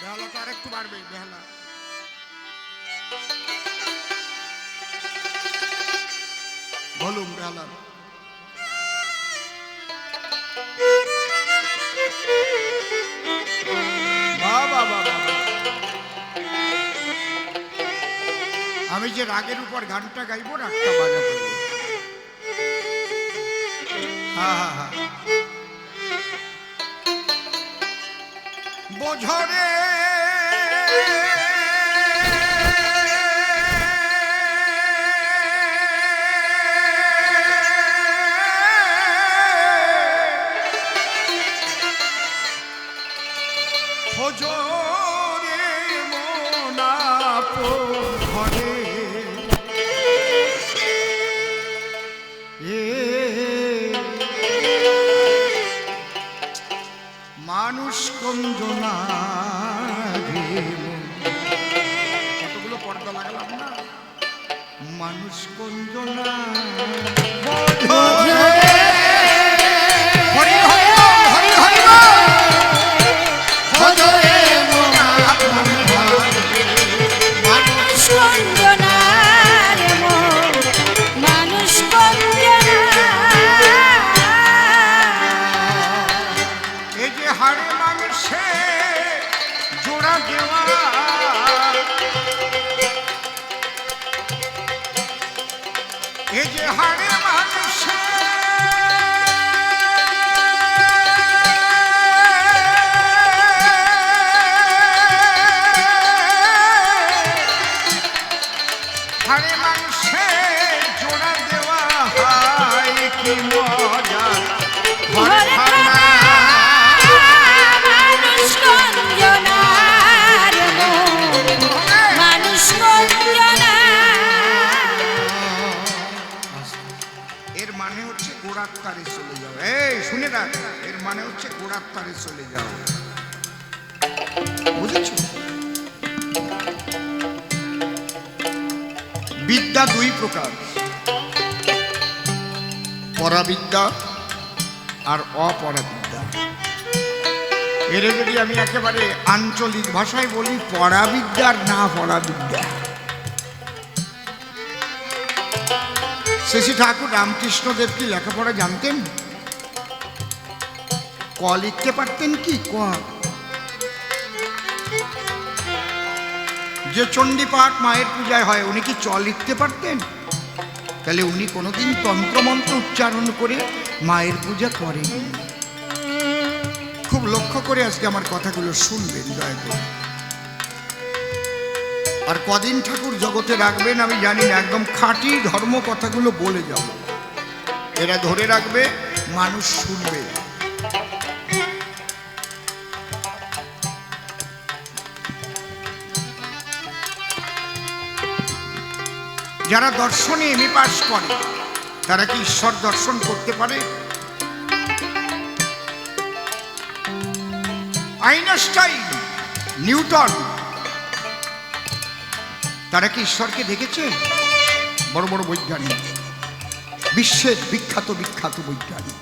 বেহালা তো আর একটু বাড়বে বেহালা বলুন বেহালা বাহ, বাহ, বাহ, বাহ, বাহ। আমি যে রাগের উপর গানটা গাইবো রাগটা। হ্যাঁ হ্যাঁ হ্যাঁ বোঝরে। তারে চলে যাও। এই, শুনে রাখ, এর মানে হচ্ছে গোড়ার তারে চলে যাও। বুঝেছ? বিদ্যা দুই প্রকার। পরাবিদ্যা আর অপরাবিদ্যা। এর যদি আমি একেবারে আঞ্চলিক ভাষায় বলি, পরাবিদ্যা আর না পরাবিদ্যা। শ্রী ঠাকুর রামকৃষ্ণদেব কি লেখাপড়া জানতেন? ক লিখতে পারতেন কি? ক। যে চণ্ডীপাঠ মায়ের পূজায় হয়, উনি কি চ লিখতে পারতেন? তাহলে উনি কোনোদিন তন্ত্রমন্ত্র উচ্চারণ করে মায়ের পূজা করেন। খুব লক্ষ্য করে আজকে আমার কথাগুলো শুনবেন, দয়া করে। আর কদিন ঠাকুর জগতে রাখবেন আমি জানি না, একদম খাঁটি ধর্ম কথাগুলো বলে যাব। এরা ধরে রাখবে, মানুষ শুনবে। যারা দর্শনে এমএ পাস করে, তারা কি ঈশ্বর দর্শন করতে পারে? আইনস্টাইন, নিউটন, তারা কি ঈশ্বরকে দেখেছে? বড় বড় বৈজ্ঞানিক, বিশ্বের বিখ্যাত বিখ্যাত বৈজ্ঞানিক।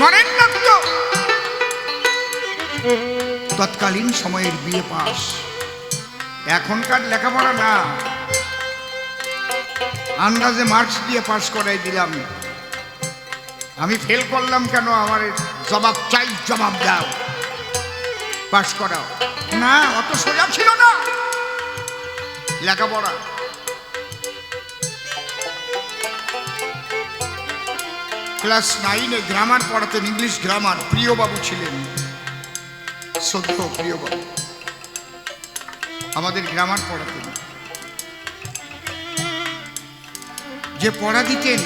নরেন্দ্র, তৎকালীন সময়ের বিয়ে পাস। এখনকার লেখাপড়া না। আন্দাজে মার্কস দিয়ে পাস করাই দিলাম। আমি ফেল করলাম কেন? আমার জবাব চাই, জবাব দাও। পাস করাও। না, অত সোজা ছিল না। লেখাপড়া। ক্লাস নাইনে গ্রামার পড়াতেন ইংলিশ গ্রামার প্রিয়বাবু ছিলেন। সদ্য প্রিয়বাবু। আমাদের গ্রামার পড়াতেন। যে পড়া দিতেন,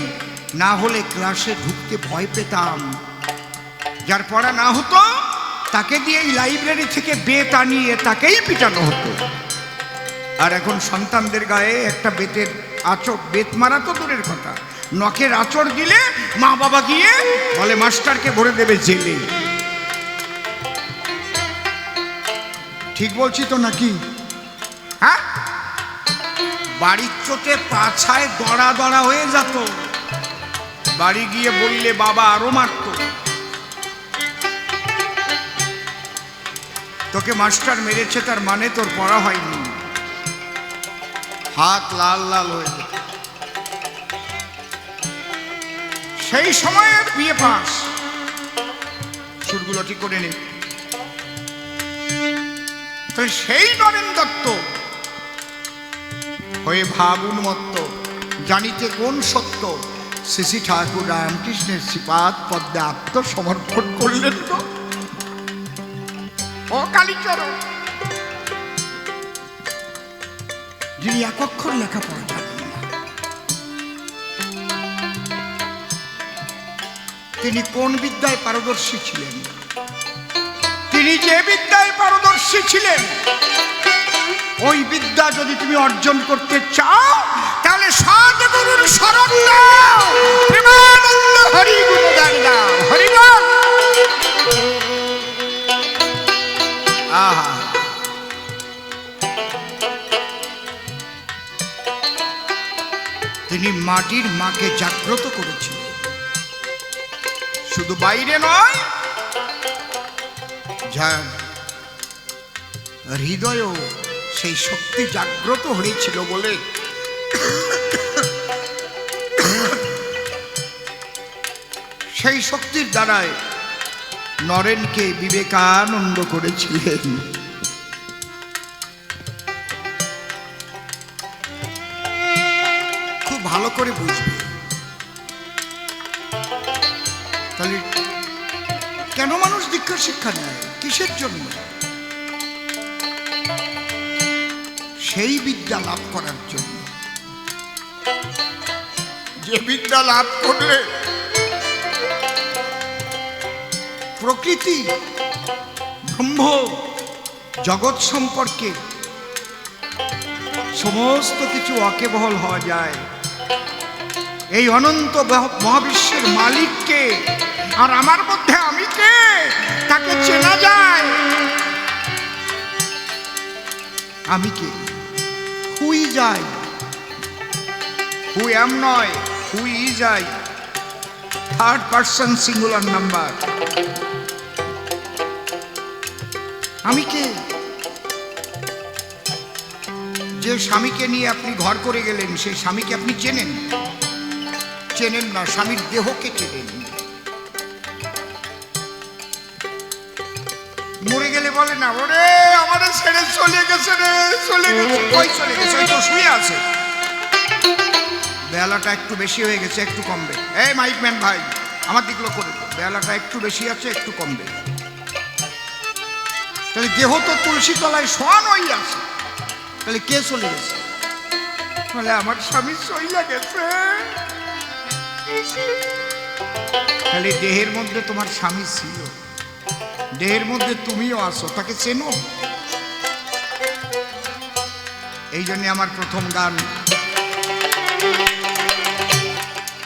না হলে ক্লাসে ঢুকতে ভয় পেতাম। যার পড়া না হতো, তাকে দিয়ে লাইব্রেরি থেকে বেত আনিয়ে তাকেই পিটানো হতো। আর এখন সন্তানদের গায়ে একটা বেতের আচর বেত মারা তো দূরের কথা। নখের আচর দিলে মা বাবা গিয়ে বলে, মাস্টারকে ভরে দেবে জেলে। ঠিক বলছি তো নাকি? বাড়ির চোটে পাছায় দড়া দড়া হয়ে যেত। বাড়ি গিয়ে বললে, বাবা, আরও মারত। তোকে মাস্টার মেরেছে, তার মানে তোর পড়া হয়নি। হাত লাল লাল হয়ে যেত। সেই সময়ের বিয়ে পাস। সুরগুলো ঠিক করে নে। সেই নরেন দত্ত হয়ে ভাবুন মত্ত, জানিতে কোন সত্য? শ্রী ঠাকুর রামকৃষ্ণের শ্রীপাদ পদ্মে আত্মসমর্পণ করলেন তো? ও কালীচরণ! যিনি এক অক্ষর লেখাপড়া তিনি কোন বিদ্যায় পারদর্শী ছিলেন? তিনি যে বিদ্যায় পারদর্শী ছিলেন ওই বিদ্যা যদি তুমি অর্জন করতে চাও, তাহলে সদগুরুর শরণ তিনি মাটির মাকে জাগ্রত করেছিলেন। শুধু বাইরে নয়, যার হৃদয়েও সেই শক্তি জাগ্রত হয়েছিল বলে সেই শক্তির দ্বারায় নরেনকে বিবেকানন্দ করেছিলেন। খুব ভালো করে বুঝবে। তাহলে কেন মানুষ দীক্ষা শিক্ষা নেয়? কিসের জন্য? সেই বিদ্যা লাভ করার জন্য। যে বিদ্যা লাভ করলে প্রকৃতি ব্রহ্ম জগৎ সম্পর্কে সমস্ত কিছু অকেবহল হওয়া যায়। এই অনন্ত মহাবিশ্বের মালিককে আর আমার মধ্যে আমি কে? তাকে চেনা যায়। আমি কে? হুই যাই। হু এম নয় হুই যাই। থার্ড পার্সন সিঙ্গুলার নাম্বার আমি কে? যে স্বামীকে নিয়ে আপনি ঘর করে গেলেন সেই স্বামীকে আপনি চেনেন? চেনেন না, স্বামীর দেহকে চেনেন। বলে না? ওরে আমাদের ছেড়ে চলে গেছে রে, চলে গেছে। কই চলে গেছে? ওই তো শুয়ে আছে। বেলাটা একটু বেশি হয়ে গেছে, একটু কমবে। এই মাইকম্যান ভাই, আমার দিকগুলো করে দে। বেলাটা একটু বেশি আছে, একটু কমবে। তাহলে দেহ তো তুলসী তলায় শোয়ানোই আছে। তাহলে কে চলে গেছে? বলে আমার স্বামী চইলা গেছে। তাহলে দেহের মধ্যে তোমার স্বামী ছিল। দেহের মধ্যে তুমিও আসো তাকে চেনো? এই জন্য আমার প্রথম গান।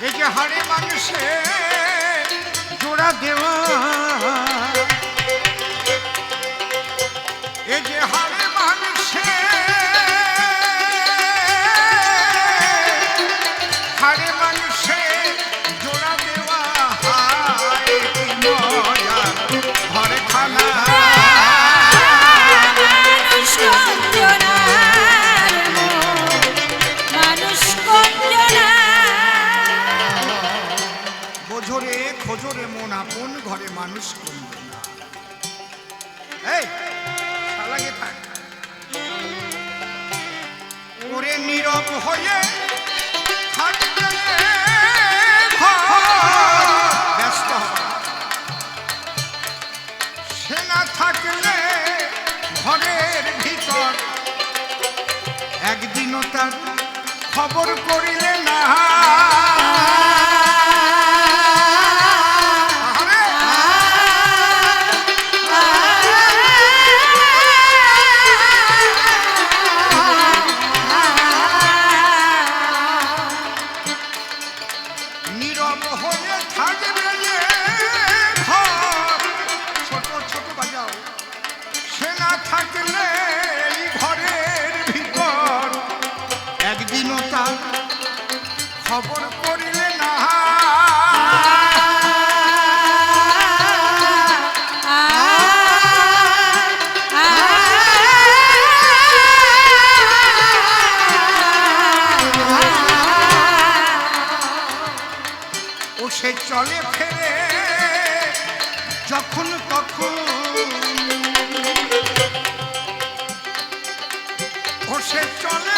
এই যে হারে মানুষে জোড়া দেওয়া, এই যে হাড়ে খোঁজরে মন আপন, ঘরে মানুষ করবে না। এই থাক। ওরে নীরব হয়ে থাকলে ঘরের ভিতর একদিনও তার খবর করিলে না। যখন তখন সে চলে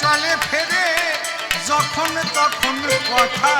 চলে ফেরে যখন তখন কথা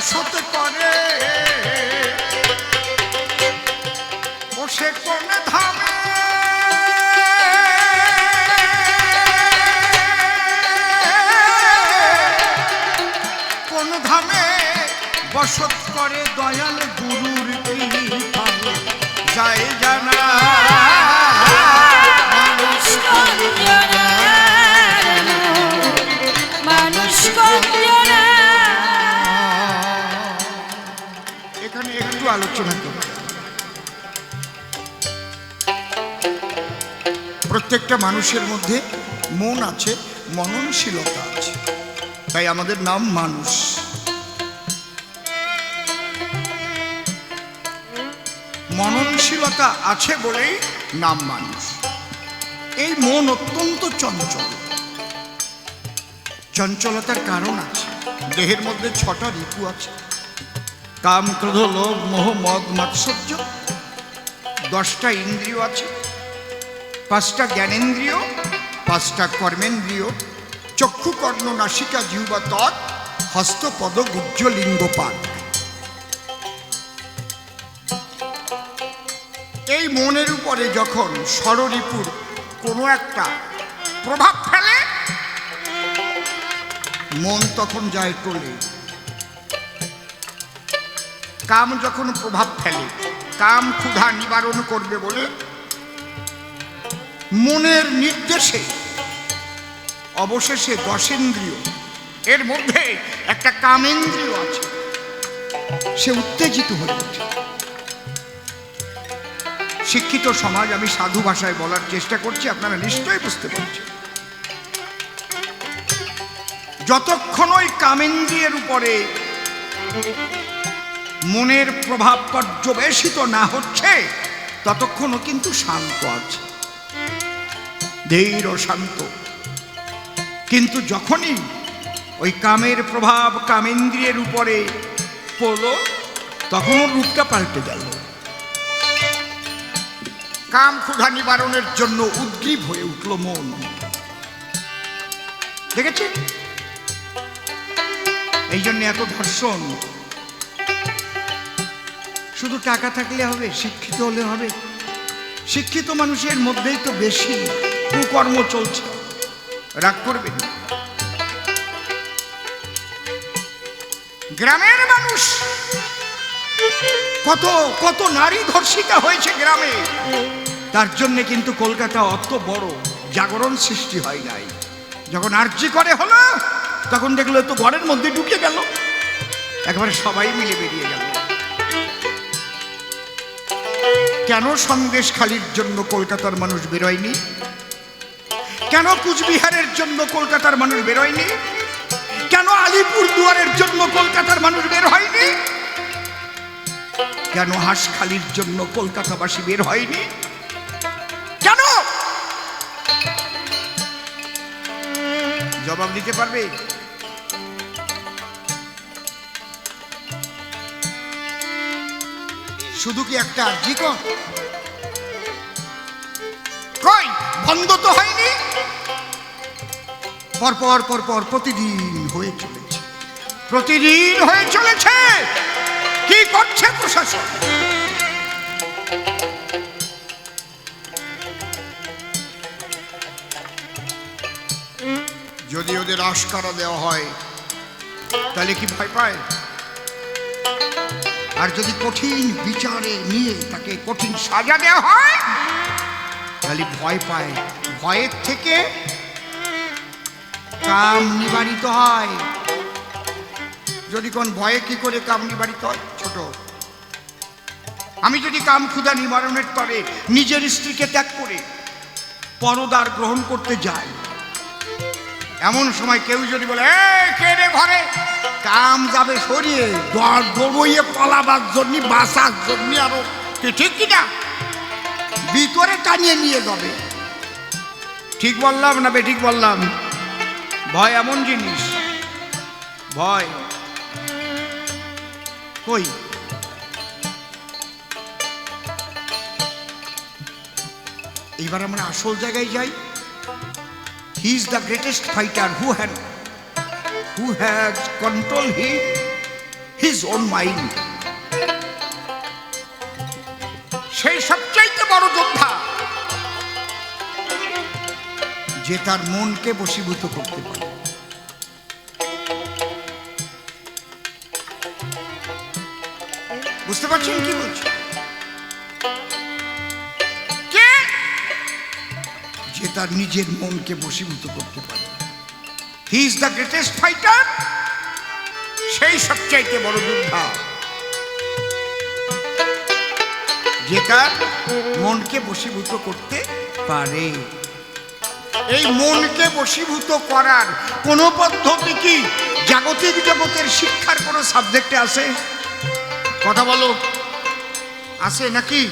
বসত করে। ও সে কোন ধামে। কোন ধামে বসত করে দয়াল গুরুর কৃপা যায় জানা আলোচনা করব প্রত্যেকটা মানুষের মধ্যে মন আছে, মননশীলতা আছে। তাই আমাদের নাম মানুষ। মননশীলতা আছে বলেই নাম মানুষ। এই মন অত্যন্ত চঞ্চল। চঞ্চলতার কারণ আছে। দেহের মধ্যে ছটা ঋতু আছে। কাম ক্রোধ, লোভ, মোহ, মদ মাৎসর্য দশটা ইন্দ্রিয় আছে। পাঁচটা জ্ঞানেন্দ্রিয়, পাঁচটা কর্মেন্দ্রিয়। চক্ষু, কর্ণ, নাসিকা, জিহ্বা, তৎ হস্তপদ গুজ্জ লিঙ্গপাত এই মনের উপরে যখন ষড়রিপুর কোনো একটা প্রভাব ফেলে, মন তখন যায় টলে। কাম যখন প্রভাব ফেলে, কাম ক্ষুধা নিবারণ করবে বলে মনের নির্দেশে অবশেষে দশেন্দ্রিয় এর মধ্যে একটা কামেন্দ্রিয় আছে, সে উত্তেজিত হয়ে ওঠে। শিক্ষিত সমাজ, আমি সাধু ভাষায় বলার চেষ্টা করছি, আপনারা নিশ্চয়ই বুঝতে পারছেন। যতক্ষণ ওই কামেন্দ্রিয়ের উপরে মনের প্রভাব পর্যবেসিত না হচ্ছে, ততক্ষণও কিন্তু শান্ত আছে। ধীর শান্ত। কিন্তু যখনই ওই কামের প্রভাব কামেন্দ্রিয়ের উপরে পড়ল তখন রূপটা পাল্টে গেল। কাম ক্ষুধা নিবারণের জন্য উদ্গ্রীব হয়ে উঠল মন। দেখেছেন? এই জন্য এত ধর্ষণ। শুধু টাকা থাকলে হবে, শিক্ষিত হলে হবে। শিক্ষিত মানুষের মধ্যেই তো বেশি কুকর্ম চলছে। রাগ করবে গ্রামের মানুষ, কত কত নারী ধর্ষিতা হয়েছে গ্রামে। তার জন্য কিন্তু কলকাতা অত বড় জাগরণ সৃষ্টি হয় নাই। যখন আর্জি করে হলো, তখন দেখল তো ঘরের মধ্যে ঢুকে গেল। একবারে সবাই মিলে বেরিয়ে গেল। কেন সন্দেশ খালির জন্য কলকাতার মানুষ বেরোয়নি? কেন কুচবিহারের জন্য কলকাতার মানুষ বেরোয়নি? কেন আলিপুর দুয়ারের জন্য কলকাতার মানুষ বের হয়নি? কেন হাঁসখালির জন্য কলকাতাবাসী বের হয়নি? কেন? জবাব দিতে পারবে? শুধু কি একটা আর্জি কই, বন্ধ তো হয়নি? পরপর পরপর প্রতিদিন হয়ে চলেছে। প্রতিদিন হয়ে চলেছে! কি করছে প্রশাসন? যদি ওদের আশকারা দেওয়া হয়, তাহলে কি ভয় পায়? আর যদি কঠিন বিচারে নিয়ে তাকে কঠিন সাজা দেওয়া হয়, তাহলে ভয় পায়। ভয়ের থেকে কাম নিবারিত হয়। যদি কোন ভয়ে কি করে কাম নিবারিত হয়? ছোট। আমি যদি কাম ক্ষুধা নিবারণের তরে নিজের স্ত্রীকে ত্যাগ করে পরদার গ্রহণ করতে যাই এমন সময় কেউ যদি বলে "এই, কে রে ঘরে? কাম যাবে সরিয়ে দর দৌড়ইয়ে পালাবার জন্য বাসার জন্য আরও কি ঠিক কিনা? ভিতরে টানিয়ে নিয়ে যাবে। ঠিক বললাম না বে ঠিক বললাম। ভয় এমন জিনিস। ভয়। কই? এইবার আমরা আসল জায়গায় যাই। He is the greatest fighter who হ্যান who has control he his own mind সেই সবচাইতে বড় যোদ্ধা। যে তার মনকে বশীভূত করতে পারে। বুঝতে পারছেন কি বলছি? তার নিজের মনকে বশীভূত করতে পারে। He is the greatest fighter সেই সবচাইতে বড় যোদ্ধা। যে তার মনকে বশীভূত করতে পারে। এই মনকে বশীভূত করার কোন পদ্ধতি কি? জাগতিক জগতের শিক্ষার কোন সাবজেক্টে আছে? কথা বলো। আছে নাকি?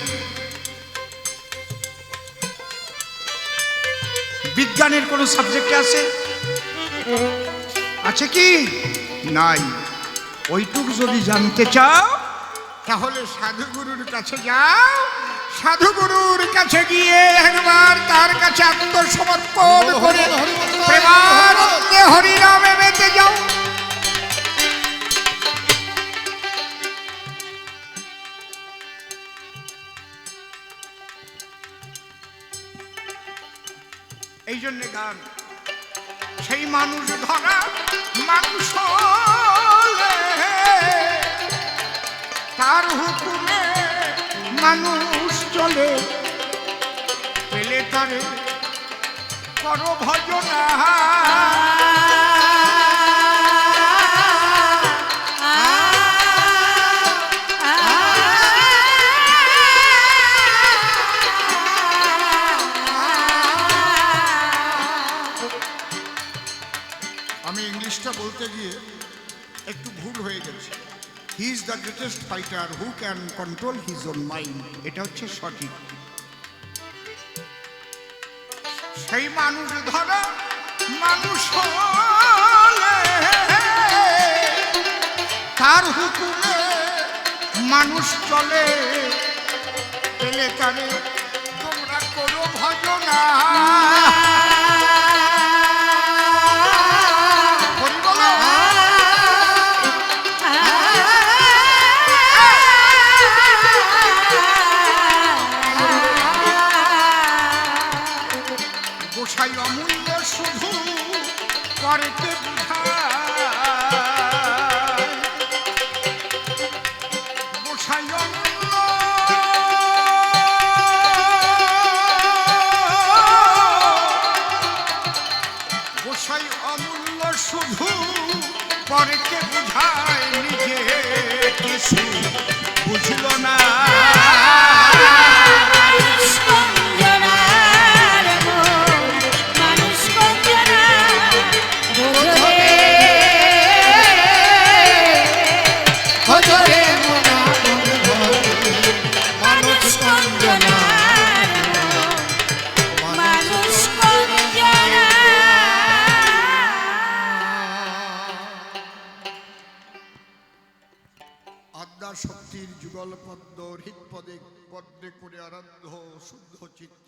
বিজ্ঞানের কোনো সাবজেক্টে আছে? আছে কি? নাই। ওইটুক যদি জানতে চাও তাহলে সাধুগুরুর কাছে যাও। সাধুগুরুর কাছে গিয়ে একবার তার কাছে আত্মসমর্পণ করে হরিনামে মেতে যাও। এই জন্যে গান। সেই মানুষ ধরা মানুষ তার হুকুমে মানুষ চলে। পেলে তারে করো ভজনা। The greatest fighter who can control his own mind এটা হচ্ছে সঠিক। সেই মানুষ ধরা মানুষ তার হুকুমে মানুষ চলে। পেলে তারে তোমরা করো ভজনা। বুঝল না। পদ্ম হৃৎপদে পদ্মে করে আরাধ্য শুদ্ধ চিত্তে